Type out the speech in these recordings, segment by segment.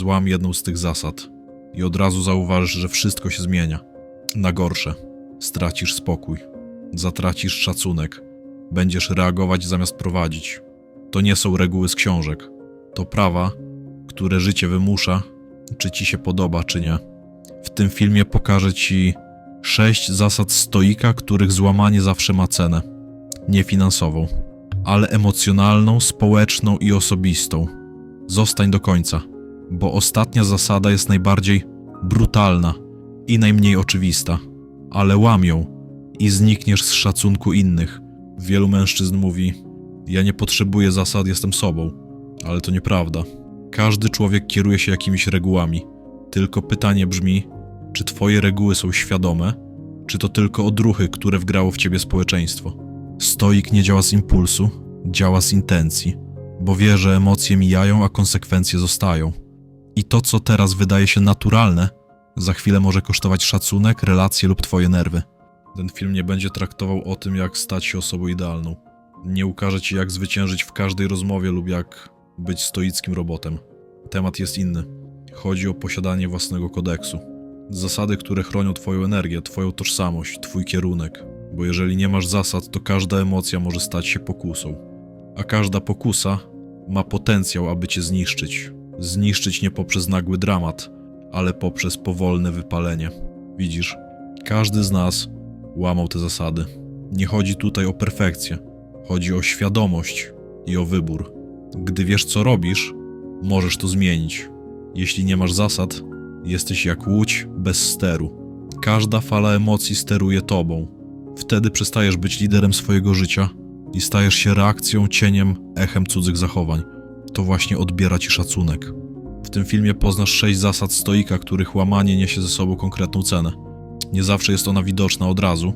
Złam jedną z tych zasad i od razu zauważysz, że wszystko się zmienia. Na gorsze. Stracisz spokój. Zatracisz szacunek. Będziesz reagować zamiast prowadzić. To nie są reguły z książek. To prawa, które życie wymusza, czy ci się podoba, czy nie. W tym filmie pokażę ci sześć zasad stoika, których złamanie zawsze ma cenę. Nie finansową, ale emocjonalną, społeczną i osobistą. Zostań do końca, bo ostatnia zasada jest najbardziej brutalna i najmniej oczywista, ale łam ją i znikniesz z szacunku innych. Wielu mężczyzn mówi: Ja nie potrzebuję zasad, jestem sobą, ale to nieprawda. Każdy człowiek kieruje się jakimiś regułami. Tylko pytanie brzmi: czy twoje reguły są świadome, czy to tylko odruchy, które wgrało w ciebie społeczeństwo? Stoik nie działa z impulsu, działa z intencji, bo wie, że emocje mijają, a konsekwencje zostają. I to, co teraz wydaje się naturalne, za chwilę może kosztować szacunek, relacje lub twoje nerwy. Ten film nie będzie traktował o tym, jak stać się osobą idealną. Nie ukaże ci, jak zwyciężyć w każdej rozmowie lub jak być stoickim robotem. Temat jest inny. Chodzi o posiadanie własnego kodeksu. Zasady, które chronią Twoją energię, Twoją tożsamość, Twój kierunek. Bo jeżeli nie masz zasad, to każda emocja może stać się pokusą. A każda pokusa ma potencjał, aby Cię zniszczyć. Zniszczyć nie poprzez nagły dramat, ale poprzez powolne wypalenie. Widzisz, każdy z nas łamał te zasady. Nie chodzi tutaj o perfekcję, chodzi o świadomość i o wybór. Gdy wiesz, co robisz, możesz to zmienić. Jeśli nie masz zasad, jesteś jak łódź bez steru. Każda fala emocji steruje tobą. Wtedy przestajesz być liderem swojego życia i stajesz się reakcją, cieniem, echem cudzych zachowań. To właśnie odbiera ci szacunek. W tym filmie poznasz sześć zasad stoika, których łamanie niesie ze sobą konkretną cenę. Nie zawsze jest ona widoczna od razu,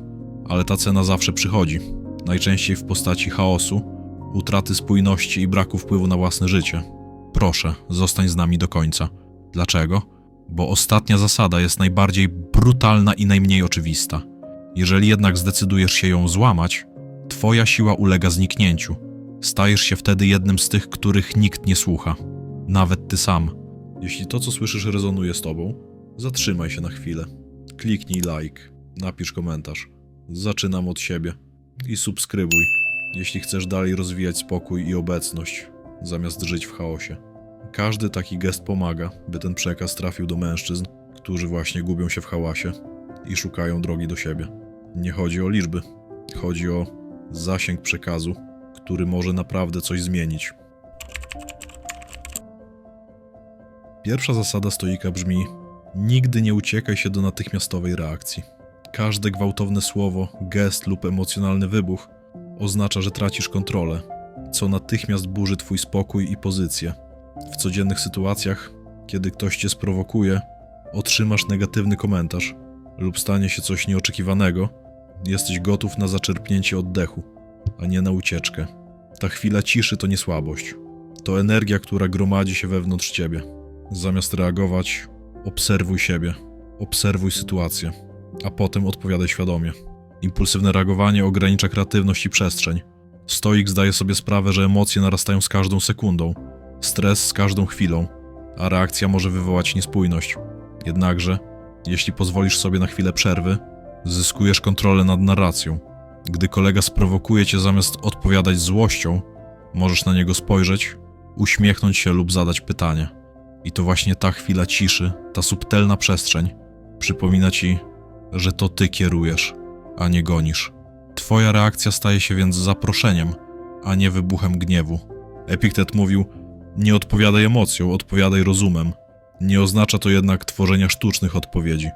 ale ta cena zawsze przychodzi. Najczęściej w postaci chaosu, utraty spójności i braku wpływu na własne życie. Proszę, zostań z nami do końca. Dlaczego? Bo ostatnia zasada jest najbardziej brutalna i najmniej oczywista. Jeżeli jednak zdecydujesz się ją złamać, twoja siła ulega zniknięciu. Stajesz się wtedy jednym z tych, których nikt nie słucha. Nawet ty sam. Jeśli to, co słyszysz, rezonuje z tobą, zatrzymaj się na chwilę. Kliknij like, napisz komentarz. Zaczynam od siebie. I subskrybuj, jeśli chcesz dalej rozwijać spokój i obecność, zamiast żyć w chaosie. Każdy taki gest pomaga, by ten przekaz trafił do mężczyzn, którzy właśnie gubią się w hałasie i szukają drogi do siebie. Nie chodzi o liczby, chodzi o zasięg przekazu, który może naprawdę coś zmienić. Pierwsza zasada stoika brzmi: nigdy nie uciekaj się do natychmiastowej reakcji. Każde gwałtowne słowo, gest lub emocjonalny wybuch oznacza, że tracisz kontrolę, co natychmiast burzy twój spokój i pozycję. W codziennych sytuacjach, kiedy ktoś cię sprowokuje, otrzymasz negatywny komentarz lub stanie się coś nieoczekiwanego, jesteś gotów na zaczerpnięcie oddechu, a nie na ucieczkę. Ta chwila ciszy to nie słabość. To energia, która gromadzi się wewnątrz ciebie. Zamiast reagować, obserwuj siebie, obserwuj sytuację, a potem odpowiadaj świadomie. Impulsywne reagowanie ogranicza kreatywność i przestrzeń. Stoik zdaje sobie sprawę, że emocje narastają z każdą sekundą, stres z każdą chwilą, a reakcja może wywołać niespójność. Jednakże, jeśli pozwolisz sobie na chwilę przerwy, zyskujesz kontrolę nad narracją. Gdy kolega sprowokuje cię zamiast odpowiadać złością, możesz na niego spojrzeć, uśmiechnąć się lub zadać pytanie. I to właśnie ta chwila ciszy, ta subtelna przestrzeń, przypomina ci, że to ty kierujesz, a nie gonisz. Twoja reakcja staje się więc zaproszeniem, a nie wybuchem gniewu. Epiktet mówił: Nie odpowiadaj emocją, odpowiadaj rozumem. Nie oznacza to jednak tworzenia sztucznych odpowiedzi.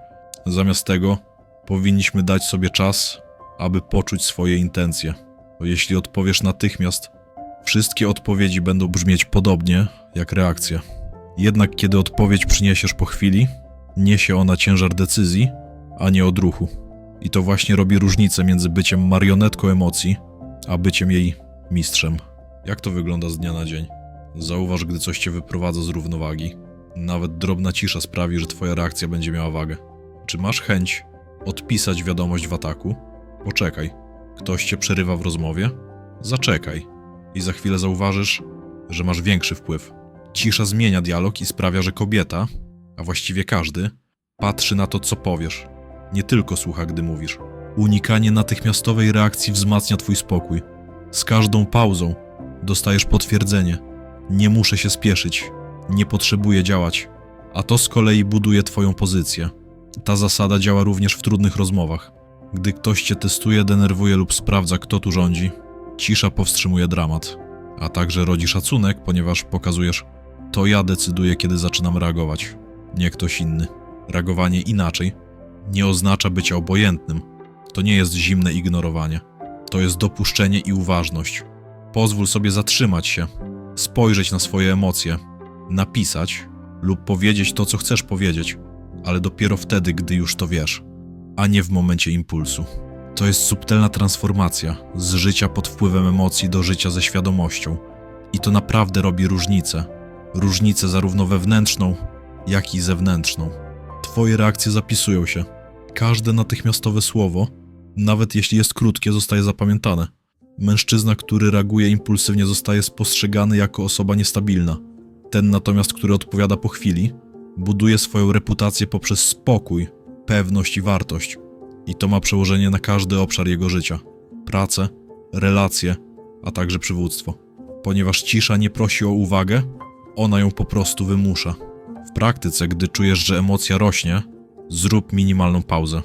Zamiast tego powinniśmy dać sobie czas, aby poczuć swoje intencje. Bo jeśli odpowiesz natychmiast, wszystkie odpowiedzi będą brzmieć podobnie jak reakcja. Jednak kiedy odpowiedź przyniesiesz po chwili, niesie ona ciężar decyzji, a nie odruchu. I to właśnie robi różnicę między byciem marionetką emocji, a byciem jej mistrzem. Jak to wygląda z dnia na dzień? Zauważ, gdy coś cię wyprowadza z równowagi. Nawet drobna cisza sprawi, że twoja reakcja będzie miała wagę. Czy masz chęć odpisać wiadomość w ataku? Poczekaj. Ktoś cię przerywa w rozmowie? Zaczekaj. I za chwilę zauważysz, że masz większy wpływ. Cisza zmienia dialog i sprawia, że kobieta, a właściwie każdy, patrzy na to, co powiesz. Nie tylko słucha, gdy mówisz. Unikanie natychmiastowej reakcji wzmacnia twój spokój. Z każdą pauzą dostajesz potwierdzenie. Nie muszę się spieszyć, nie potrzebuję działać. A to z kolei buduje twoją pozycję. Ta zasada działa również w trudnych rozmowach. Gdy ktoś cię testuje, denerwuje lub sprawdza, kto tu rządzi, cisza powstrzymuje dramat, a także rodzi szacunek, ponieważ pokazujesz, to ja decyduję, kiedy zaczynam reagować, nie ktoś inny. Reagowanie inaczej nie oznacza bycia obojętnym. To nie jest zimne ignorowanie. To jest dopuszczenie i uważność. Pozwól sobie zatrzymać się, spojrzeć na swoje emocje, napisać lub powiedzieć to, co chcesz powiedzieć, ale dopiero wtedy, gdy już to wiesz, a nie w momencie impulsu. To jest subtelna transformacja z życia pod wpływem emocji do życia ze świadomością. I to naprawdę robi różnicę. Różnicę zarówno wewnętrzną, jak i zewnętrzną. Twoje reakcje zapisują się. Każde natychmiastowe słowo, nawet jeśli jest krótkie, zostaje zapamiętane. Mężczyzna, który reaguje impulsywnie, zostaje spostrzegany jako osoba niestabilna. Ten natomiast, który odpowiada po chwili, buduje swoją reputację poprzez spokój, pewność i wartość. I to ma przełożenie na każdy obszar jego życia: pracę, relacje, a także przywództwo. Ponieważ cisza nie prosi o uwagę, ona ją po prostu wymusza. W praktyce, gdy czujesz, że emocja rośnie, zrób minimalną pauzę.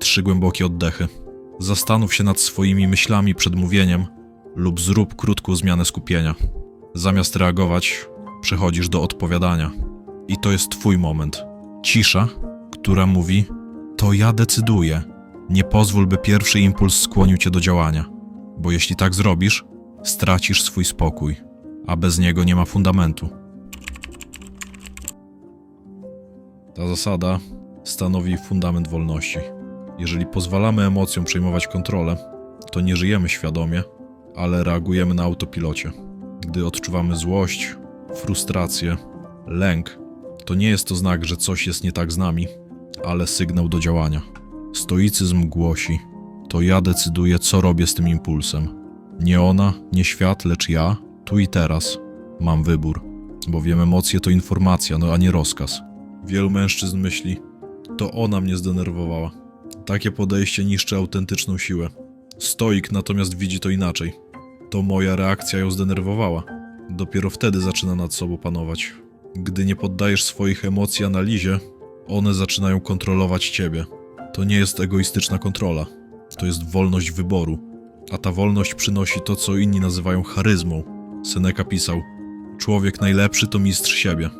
Trzy głębokie oddechy. Zastanów się nad swoimi myślami przed mówieniem lub zrób krótką zmianę skupienia. Zamiast reagować, przechodzisz do odpowiadania. I to jest Twój moment. Cisza, która mówi: To ja decyduję. Nie pozwól, by pierwszy impuls skłonił cię do działania, bo jeśli tak zrobisz, stracisz swój spokój, a bez niego nie ma fundamentu. Ta zasada stanowi fundament wolności. Jeżeli pozwalamy emocjom przejmować kontrolę, to nie żyjemy świadomie, ale reagujemy na autopilocie. Gdy odczuwamy złość, frustrację, lęk, to nie jest to znak, że coś jest nie tak z nami, ale sygnał do działania. Stoicyzm głosi: To ja decyduję, co robię z tym impulsem. Nie ona, nie świat, lecz ja, tu i teraz. Mam wybór, bowiem emocje to informacja, no a nie rozkaz. Wielu mężczyzn myśli: To ona mnie zdenerwowała. Takie podejście niszczy autentyczną siłę. Stoik natomiast widzi to inaczej. To moja reakcja ją zdenerwowała. Dopiero wtedy zaczyna nad sobą panować. Gdy nie poddajesz swoich emocji analizie, one zaczynają kontrolować ciebie. To nie jest egoistyczna kontrola, to jest wolność wyboru. A ta wolność przynosi to, co inni nazywają charyzmą. Seneca pisał: Człowiek najlepszy to mistrz siebie.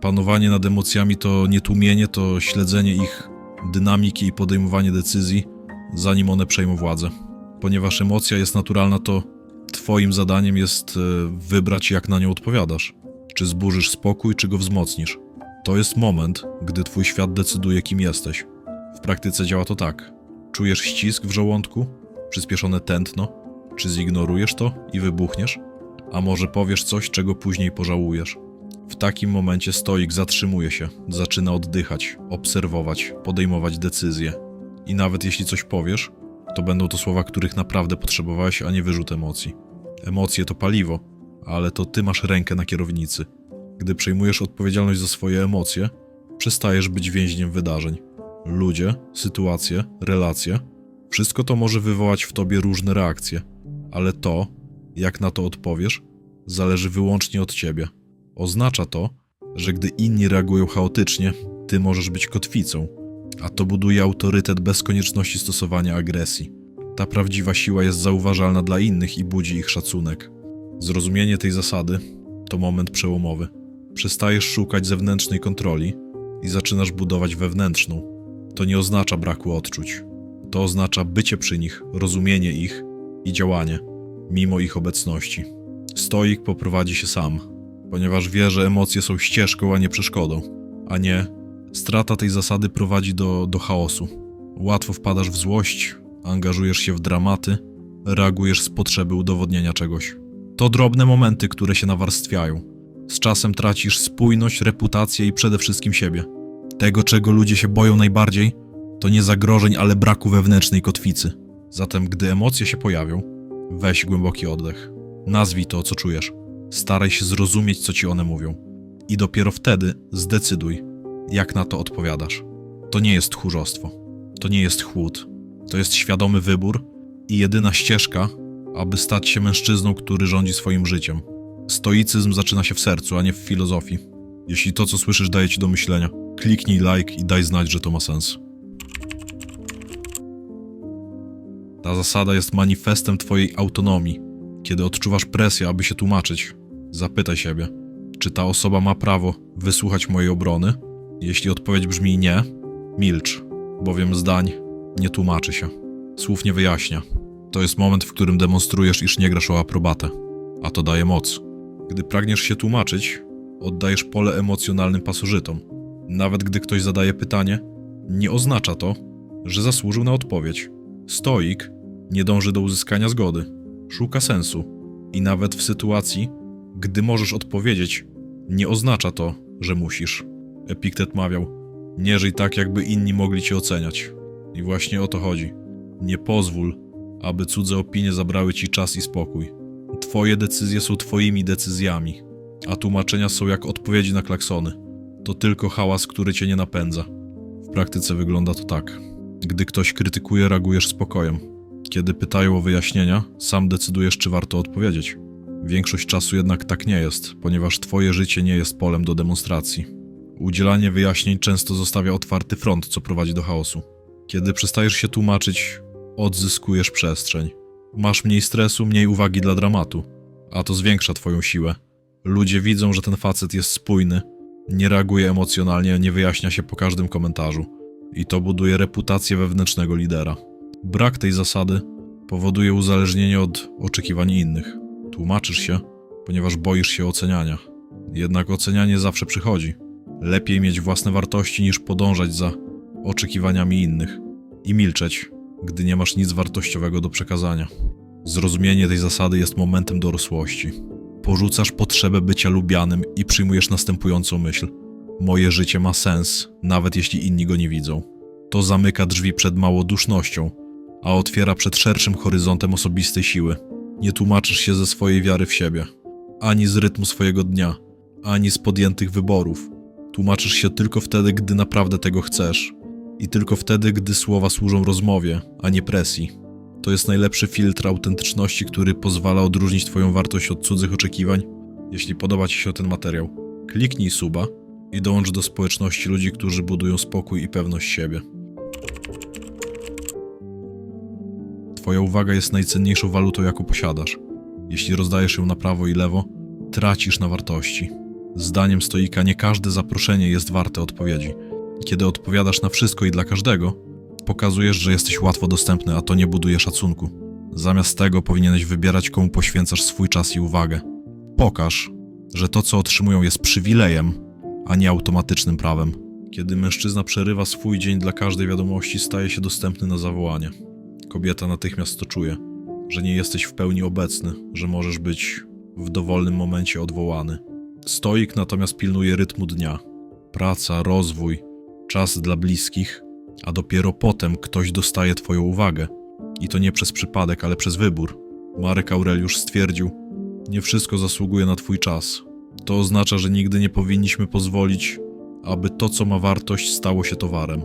Panowanie nad emocjami to nie tłumienie, to śledzenie ich dynamiki i podejmowanie decyzji, zanim one przejmą władzę. Ponieważ emocja jest naturalna, to Twoim zadaniem jest e, wybrać, jak na nią odpowiadasz. Czy zburzysz spokój, czy go wzmocnisz. To jest moment, gdy Twój świat decyduje, kim jesteś. W praktyce działa to tak. Czujesz ścisk w żołądku, przyspieszone tętno, czy zignorujesz to i wybuchniesz? A może powiesz coś, czego później pożałujesz? W takim momencie stoik zatrzymuje się, zaczyna oddychać, obserwować, podejmować decyzje. I nawet jeśli coś powiesz, to będą to słowa, których naprawdę potrzebowałeś, a nie wyrzut emocji. Emocje to paliwo, ale to ty masz rękę na kierownicy. Gdy przejmujesz odpowiedzialność za swoje emocje, przestajesz być więźniem wydarzeń. Ludzie, sytuacje, relacje wszystko to może wywołać w tobie różne reakcje, ale to, jak na to odpowiesz, zależy wyłącznie od ciebie. Oznacza to, że gdy inni reagują chaotycznie, ty możesz być kotwicą, a to buduje autorytet bez konieczności stosowania agresji. Ta prawdziwa siła jest zauważalna dla innych i budzi ich szacunek. Zrozumienie tej zasady to moment przełomowy. Przestajesz szukać zewnętrznej kontroli i zaczynasz budować wewnętrzną. To nie oznacza braku odczuć. To oznacza bycie przy nich, rozumienie ich i działanie, mimo ich obecności. Stoik poprowadzi się sam, ponieważ wie, że emocje są ścieżką, a nie przeszkodą. A nie, strata tej zasady prowadzi do, do chaosu. Łatwo wpadasz w złość, angażujesz się w dramaty, reagujesz z potrzeby udowodnienia czegoś. To drobne momenty, które się nawarstwiają. Z czasem tracisz spójność, reputację i przede wszystkim siebie. Tego, czego ludzie się boją najbardziej, to nie zagrożeń, ale braku wewnętrznej kotwicy. Zatem, gdy emocje się pojawią, weź głęboki oddech. Nazwij to, co czujesz. Staraj się zrozumieć, co ci one mówią. I dopiero wtedy zdecyduj, jak na to odpowiadasz. To nie jest tchórzostwo. To nie jest chłód. To jest świadomy wybór i jedyna ścieżka, aby stać się mężczyzną, który rządzi swoim życiem. Stoicyzm zaczyna się w sercu, a nie w filozofii. Jeśli to, co słyszysz, daje ci do myślenia, kliknij like i daj znać, że to ma sens. Ta zasada jest manifestem Twojej autonomii. Kiedy odczuwasz presję, aby się tłumaczyć, zapytaj siebie, czy ta osoba ma prawo wysłuchać mojej obrony? Jeśli odpowiedź brzmi nie, milcz, bowiem zdań nie tłumaczy się, słów nie wyjaśnia. To jest moment, w którym demonstrujesz, iż nie grasz o aprobatę, a to daje moc. Gdy pragniesz się tłumaczyć, oddajesz pole emocjonalnym pasożytom. Nawet gdy ktoś zadaje pytanie, nie oznacza to, że zasłużył na odpowiedź. Stoik nie dąży do uzyskania zgody, szuka sensu i nawet w sytuacji, gdy możesz odpowiedzieć, nie oznacza to, że musisz. Epiktet mawiał: Nie żyj tak, jakby inni mogli cię oceniać. I właśnie o to chodzi. Nie pozwól, aby cudze opinie zabrały ci czas i spokój. Twoje decyzje są twoimi decyzjami, a tłumaczenia są jak odpowiedzi na klaksony. To tylko hałas, który cię nie napędza. W praktyce wygląda to tak. Gdy ktoś krytykuje, reagujesz spokojem. Kiedy pytają o wyjaśnienia, sam decydujesz, czy warto odpowiedzieć. Większość czasu jednak tak nie jest, ponieważ twoje życie nie jest polem do demonstracji. Udzielanie wyjaśnień często zostawia otwarty front, co prowadzi do chaosu. Kiedy przestajesz się tłumaczyć, odzyskujesz przestrzeń. Masz mniej stresu, mniej uwagi dla dramatu, a to zwiększa twoją siłę. Ludzie widzą, że ten facet jest spójny, nie reaguje emocjonalnie, nie wyjaśnia się po każdym komentarzu. I to buduje reputację wewnętrznego lidera. Brak tej zasady powoduje uzależnienie od oczekiwań innych. Tłumaczysz się, ponieważ boisz się oceniania. Jednak ocenianie zawsze przychodzi. Lepiej mieć własne wartości niż podążać za oczekiwaniami innych i milczeć, gdy nie masz nic wartościowego do przekazania. Zrozumienie tej zasady jest momentem dorosłości. Porzucasz potrzebę bycia lubianym i przyjmujesz następującą myśl: Moje życie ma sens, nawet jeśli inni go nie widzą. To zamyka drzwi przed małodusznością, a otwiera przed szerszym horyzontem osobistej siły. Nie tłumaczysz się ze swojej wiary w siebie, ani z rytmu swojego dnia, ani z podjętych wyborów. Tłumaczysz się tylko wtedy, gdy naprawdę tego chcesz, i tylko wtedy, gdy słowa służą rozmowie, a nie presji. To jest najlepszy filtr autentyczności, który pozwala odróżnić Twoją wartość od cudzych oczekiwań. Jeśli podoba Ci się ten materiał, kliknij suba i dołącz do społeczności ludzi, którzy budują spokój i pewność siebie. Twoja uwaga jest najcenniejszą walutą, jaką posiadasz. Jeśli rozdajesz ją na prawo i lewo, tracisz na wartości. Zdaniem stoika nie każde zaproszenie jest warte odpowiedzi. Kiedy odpowiadasz na wszystko i dla każdego, pokazujesz, że jesteś łatwo dostępny, a to nie buduje szacunku. Zamiast tego powinieneś wybierać, komu poświęcasz swój czas i uwagę. Pokaż, że to, co otrzymują, jest przywilejem, a nie automatycznym prawem. Kiedy mężczyzna przerywa swój dzień dla każdej wiadomości, staje się dostępny na zawołanie. Kobieta natychmiast to czuje, że nie jesteś w pełni obecny, że możesz być w dowolnym momencie odwołany. Stoik natomiast pilnuje rytmu dnia. Praca, rozwój, czas dla bliskich, a dopiero potem ktoś dostaje Twoją uwagę. I to nie przez przypadek, ale przez wybór. Marek Aureliusz stwierdził: Nie wszystko zasługuje na Twój czas. To oznacza, że nigdy nie powinniśmy pozwolić, aby to, co ma wartość, stało się towarem.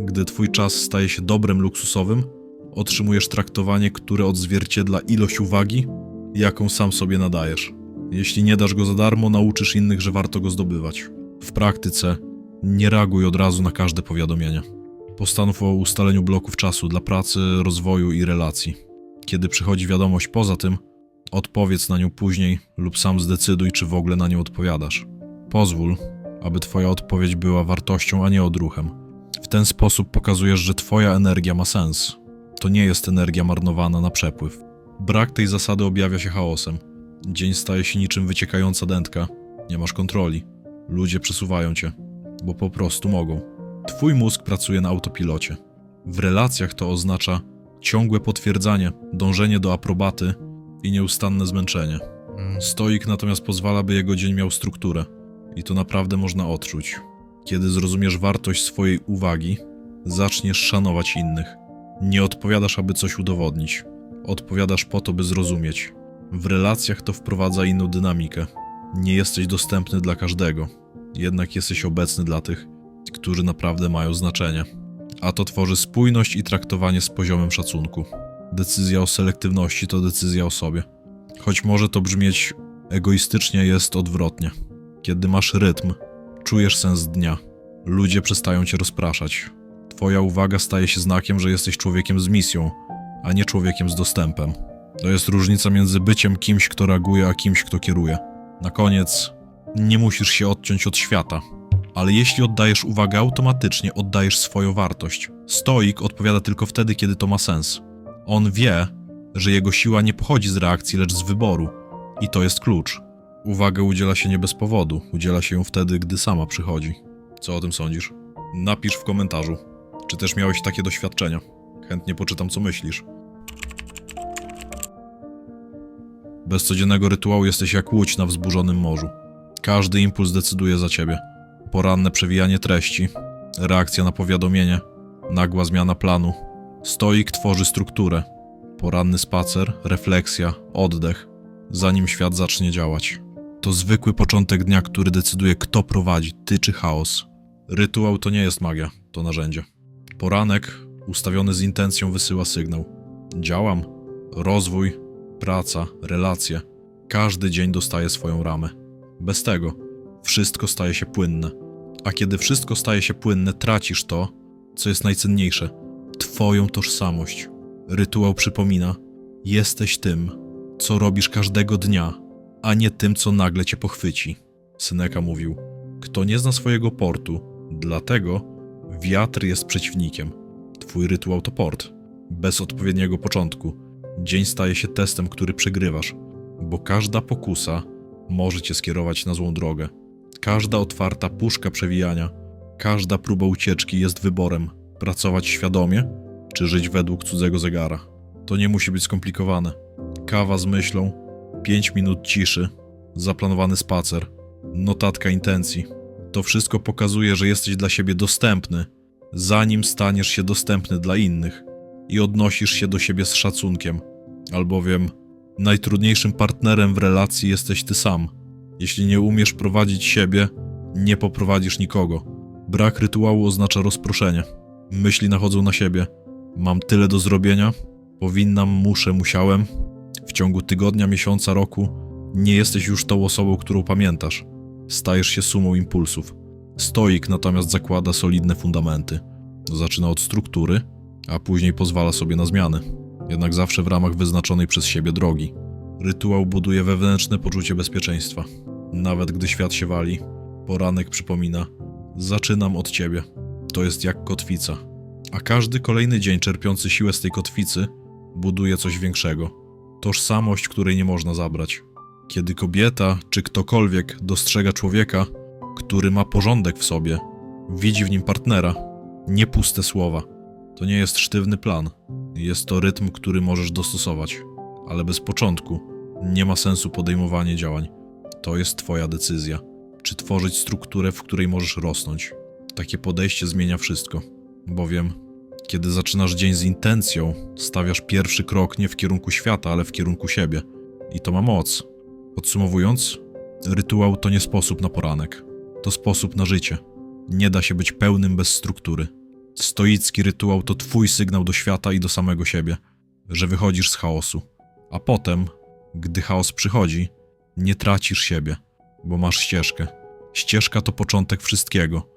Gdy Twój czas staje się dobrem luksusowym, otrzymujesz traktowanie, które odzwierciedla ilość uwagi, jaką sam sobie nadajesz. Jeśli nie dasz go za darmo, nauczysz innych, że warto go zdobywać. W praktyce nie reaguj od razu na każde powiadomienie. Postanów o ustaleniu bloków czasu dla pracy, rozwoju i relacji. Kiedy przychodzi wiadomość poza tym, odpowiedz na nią później lub sam zdecyduj, czy w ogóle na nią odpowiadasz. Pozwól, aby Twoja odpowiedź była wartością, a nie odruchem. W ten sposób pokazujesz, że Twoja energia ma sens. To nie jest energia marnowana na przepływ. Brak tej zasady objawia się chaosem. Dzień staje się niczym wyciekająca dętka. Nie masz kontroli. Ludzie przesuwają cię, bo po prostu mogą. Twój mózg pracuje na autopilocie. W relacjach to oznacza ciągłe potwierdzanie, dążenie do aprobaty i nieustanne zmęczenie. Stoik natomiast pozwala, by jego dzień miał strukturę. I to naprawdę można odczuć. Kiedy zrozumiesz wartość swojej uwagi, zaczniesz szanować innych. Nie odpowiadasz, aby coś udowodnić. Odpowiadasz po to, by zrozumieć. W relacjach to wprowadza inną dynamikę. Nie jesteś dostępny dla każdego. Jednak jesteś obecny dla tych, którzy naprawdę mają znaczenie. A to tworzy spójność i traktowanie z poziomem szacunku. Decyzja o selektywności to decyzja o sobie. Choć może to brzmieć egoistycznie, jest odwrotnie. Kiedy masz rytm, czujesz sens dnia. Ludzie przestają cię rozpraszać. Twoja uwaga staje się znakiem, że jesteś człowiekiem z misją, a nie człowiekiem z dostępem. To jest różnica między byciem kimś, kto reaguje, a kimś, kto kieruje. Na koniec, nie musisz się odciąć od świata, ale jeśli oddajesz uwagę automatycznie, oddajesz swoją wartość. Stoik odpowiada tylko wtedy, kiedy to ma sens. On wie, że jego siła nie pochodzi z reakcji, lecz z wyboru. I to jest klucz. Uwagę udziela się nie bez powodu, udziela się ją wtedy, gdy sama przychodzi. Co o tym sądzisz? Napisz w komentarzu. Czy też miałeś takie doświadczenia? Chętnie poczytam, co myślisz. Bez codziennego rytuału jesteś jak łódź na wzburzonym morzu. Każdy impuls decyduje za ciebie. Poranne przewijanie treści, reakcja na powiadomienie, nagła zmiana planu. Stoik tworzy strukturę. Poranny spacer, refleksja, oddech, zanim świat zacznie działać. To zwykły początek dnia, który decyduje, kto prowadzi, ty czy chaos. Rytuał to nie jest magia, to narzędzie. Poranek, ustawiony z intencją, wysyła sygnał. Działam. Rozwój, praca, relacje. Każdy dzień dostaje swoją ramę. Bez tego wszystko staje się płynne. A kiedy wszystko staje się płynne, tracisz to, co jest najcenniejsze Twoją tożsamość. Rytuał przypomina: jesteś tym, co robisz każdego dnia, a nie tym, co nagle cię pochwyci. Syneka mówił: Kto nie zna swojego portu, dlatego wiatr jest przeciwnikiem. Twój rytuał to port. Bez odpowiedniego początku, dzień staje się testem, który przegrywasz, bo każda pokusa może cię skierować na złą drogę. Każda otwarta puszka przewijania, każda próba ucieczki jest wyborem pracować świadomie czy żyć według cudzego zegara. To nie musi być skomplikowane. Kawa z myślą, 5 minut ciszy, zaplanowany spacer, notatka intencji. To wszystko pokazuje, że jesteś dla siebie dostępny, zanim staniesz się dostępny dla innych i odnosisz się do siebie z szacunkiem, albowiem najtrudniejszym partnerem w relacji jesteś ty sam. Jeśli nie umiesz prowadzić siebie, nie poprowadzisz nikogo. Brak rytuału oznacza rozproszenie. Myśli nachodzą na siebie. Mam tyle do zrobienia, powinnam, muszę, musiałem. W ciągu tygodnia, miesiąca, roku nie jesteś już tą osobą, którą pamiętasz. Stajesz się sumą impulsów. Stoik natomiast zakłada solidne fundamenty. Zaczyna od struktury, a później pozwala sobie na zmiany. Jednak zawsze w ramach wyznaczonej przez siebie drogi. Rytuał buduje wewnętrzne poczucie bezpieczeństwa. Nawet gdy świat się wali, poranek przypomina: Zaczynam od ciebie. To jest jak kotwica. A każdy kolejny dzień czerpiący siłę z tej kotwicy buduje coś większego. Tożsamość, której nie można zabrać. Kiedy kobieta czy ktokolwiek dostrzega człowieka, który ma porządek w sobie, widzi w nim partnera, nie puste słowa. To nie jest sztywny plan. Jest to rytm, który możesz dostosować, ale bez początku nie ma sensu podejmowanie działań. To jest Twoja decyzja. Czy tworzyć strukturę, w której możesz rosnąć. Takie podejście zmienia wszystko, bowiem kiedy zaczynasz dzień z intencją, stawiasz pierwszy krok nie w kierunku świata, ale w kierunku siebie. I to ma moc. Podsumowując, rytuał to nie sposób na poranek, to sposób na życie. Nie da się być pełnym bez struktury. Stoicki rytuał to twój sygnał do świata i do samego siebie, że wychodzisz z chaosu. A potem, gdy chaos przychodzi, nie tracisz siebie, bo masz ścieżkę. Ścieżka to początek wszystkiego.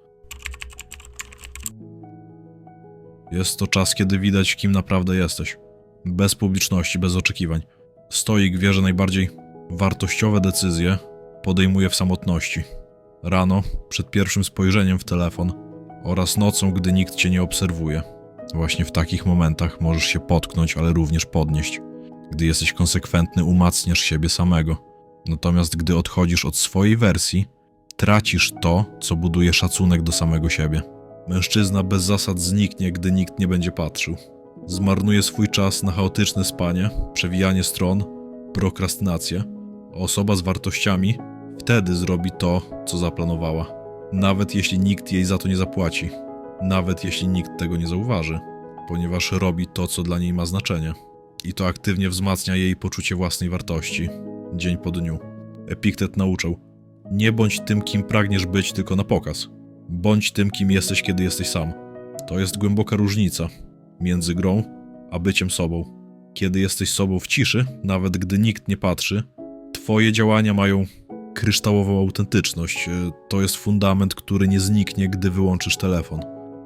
Jest to czas, kiedy widać, kim naprawdę jesteś. Bez publiczności, bez oczekiwań. Stoik wie, że najbardziej wartościowe decyzje podejmuje w samotności. Rano, przed pierwszym spojrzeniem w telefon oraz nocą, gdy nikt cię nie obserwuje. Właśnie w takich momentach możesz się potknąć, ale również podnieść. Gdy jesteś konsekwentny, umacniasz siebie samego. Natomiast gdy odchodzisz od swojej wersji, tracisz to, co buduje szacunek do samego siebie. Mężczyzna bez zasad zniknie, gdy nikt nie będzie patrzył. Zmarnuje swój czas na chaotyczne spanie, przewijanie stron, prokrastynację. Osoba z wartościami wtedy zrobi to, co zaplanowała. Nawet jeśli nikt jej za to nie zapłaci. Nawet jeśli nikt tego nie zauważy, ponieważ robi to, co dla niej ma znaczenie. I to aktywnie wzmacnia jej poczucie własnej wartości, dzień po dniu. Epiktet nauczał: Nie bądź tym, kim pragniesz być tylko na pokaz. Bądź tym, kim jesteś, kiedy jesteś sam. To jest głęboka różnica między grą a byciem sobą. Kiedy jesteś sobą w ciszy, nawet gdy nikt nie patrzy, twoje działania mają kryształową autentyczność. E, To jest fundament, który nie zniknie, gdy wyłączysz telefon.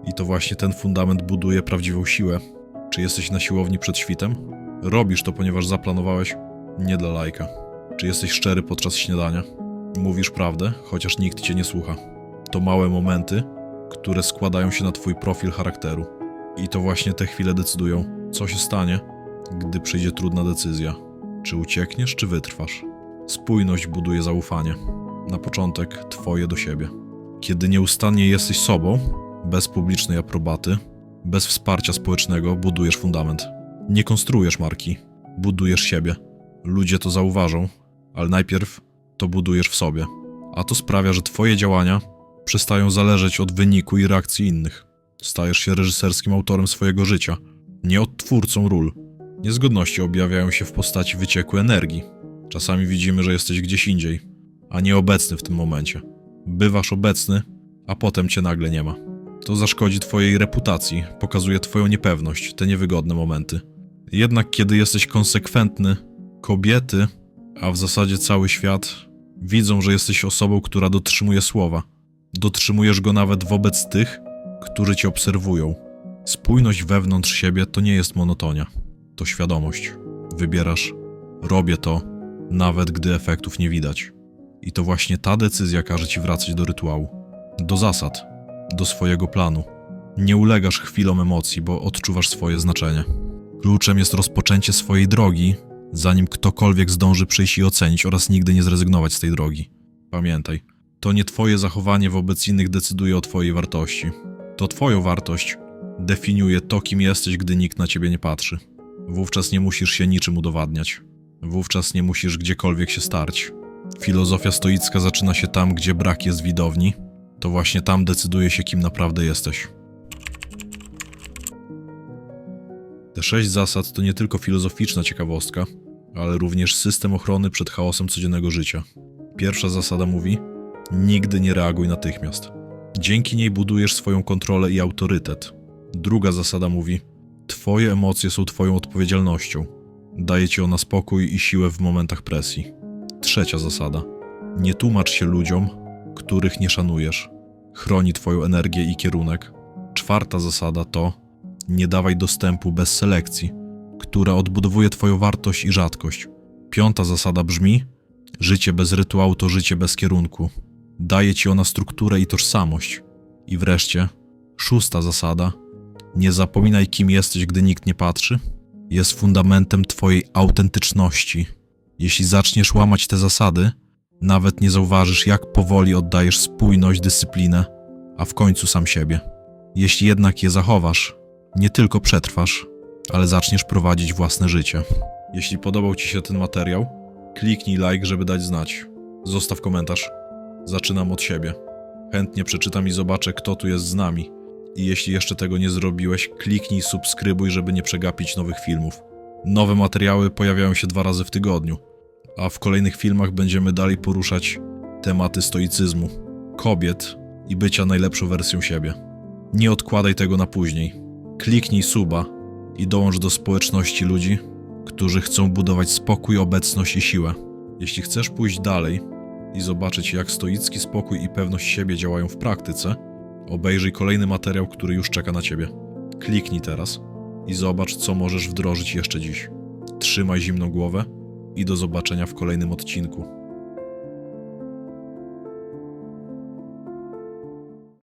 I to właśnie ten fundament buduje prawdziwą siłę. Czy jesteś na siłowni przed świtem? Robisz to, ponieważ zaplanowałeś nie dla lajka. Czy jesteś szczery podczas śniadania? Mówisz prawdę, chociaż nikt cię nie słucha. To małe momenty, które składają się na twój profil charakteru. I to właśnie te chwile decydują, co się stanie, gdy przyjdzie trudna decyzja. Czy uciekniesz, czy wytrwasz? Spójność buduje zaufanie. Na początek twoje do siebie. Kiedy nieustannie jesteś sobą, bez publicznej aprobaty, bez wsparcia społecznego, budujesz fundament. Nie konstruujesz marki, budujesz siebie. Ludzie to zauważą, ale najpierw to budujesz w sobie. A to sprawia, że twoje działania przestają zależeć od wyniku i reakcji innych. Stajesz się reżyserskim autorem swojego życia, nie odtwórcą ról. Niezgodności objawiają się w postaci wycieku energii. Czasami widzimy, że jesteś gdzieś indziej, a nie obecny w tym momencie. Bywasz obecny, a potem cię nagle nie ma. To zaszkodzi twojej reputacji, pokazuje twoją niepewność, te niewygodne momenty. Jednak kiedy jesteś konsekwentny, kobiety, a w zasadzie cały świat, widzą, że jesteś osobą, która dotrzymuje słowa. Dotrzymujesz go nawet wobec tych, którzy cię obserwują. Spójność wewnątrz siebie to nie jest monotonia, to świadomość. Wybierasz, robię to, nawet gdy efektów nie widać. I to właśnie ta decyzja każe ci wracać do rytuału, do zasad, do swojego planu. Nie ulegasz chwilom emocji, bo odczuwasz swoje znaczenie. Kluczem jest rozpoczęcie swojej drogi, zanim ktokolwiek zdąży przyjść i ocenić oraz nigdy nie zrezygnować z tej drogi. Pamiętaj, to nie twoje zachowanie wobec innych decyduje o twojej wartości. To twoją wartość definiuje to, kim jesteś, gdy nikt na ciebie nie patrzy. Wówczas nie musisz się niczym udowadniać. Wówczas nie musisz gdziekolwiek się starć. Filozofia stoicka zaczyna się tam, gdzie brak jest widowni. To właśnie tam decyduje się, kim naprawdę jesteś. Te sześć zasad to nie tylko filozoficzna ciekawostka, ale również system ochrony przed chaosem codziennego życia. Pierwsza zasada mówi: nigdy nie reaguj natychmiast. Dzięki niej budujesz swoją kontrolę i autorytet. Druga zasada mówi: Twoje emocje są Twoją odpowiedzialnością. Daje Ci ona spokój i siłę w momentach presji. Trzecia zasada: Nie tłumacz się ludziom, których nie szanujesz. Chroni Twoją energię i kierunek. Czwarta zasada to: Nie dawaj dostępu bez selekcji, która odbudowuje Twoją wartość i rzadkość. Piąta zasada brzmi: Życie bez rytuału to życie bez kierunku. Daje ci ona strukturę i tożsamość. I wreszcie, szósta zasada: nie zapominaj, kim jesteś, gdy nikt nie patrzy. Jest fundamentem Twojej autentyczności. Jeśli zaczniesz łamać te zasady, nawet nie zauważysz, jak powoli oddajesz spójność, dyscyplinę, a w końcu sam siebie. Jeśli jednak je zachowasz, nie tylko przetrwasz, ale zaczniesz prowadzić własne życie. Jeśli podobał Ci się ten materiał, kliknij like, żeby dać znać. Zostaw komentarz. Zaczynam od siebie. Chętnie przeczytam i zobaczę, kto tu jest z nami. I jeśli jeszcze tego nie zrobiłeś, kliknij subskrybuj, żeby nie przegapić nowych filmów. Nowe materiały pojawiają się dwa razy w tygodniu, a w kolejnych filmach będziemy dalej poruszać tematy stoicyzmu, kobiet i bycia najlepszą wersją siebie. Nie odkładaj tego na później. Kliknij suba i dołącz do społeczności ludzi, którzy chcą budować spokój, obecność i siłę. Jeśli chcesz pójść dalej i zobaczyć, jak stoicki spokój i pewność siebie działają w praktyce, obejrzyj kolejny materiał, który już czeka na ciebie. Kliknij teraz i zobacz, co możesz wdrożyć jeszcze dziś. Trzymaj zimną głowę i do zobaczenia w kolejnym odcinku.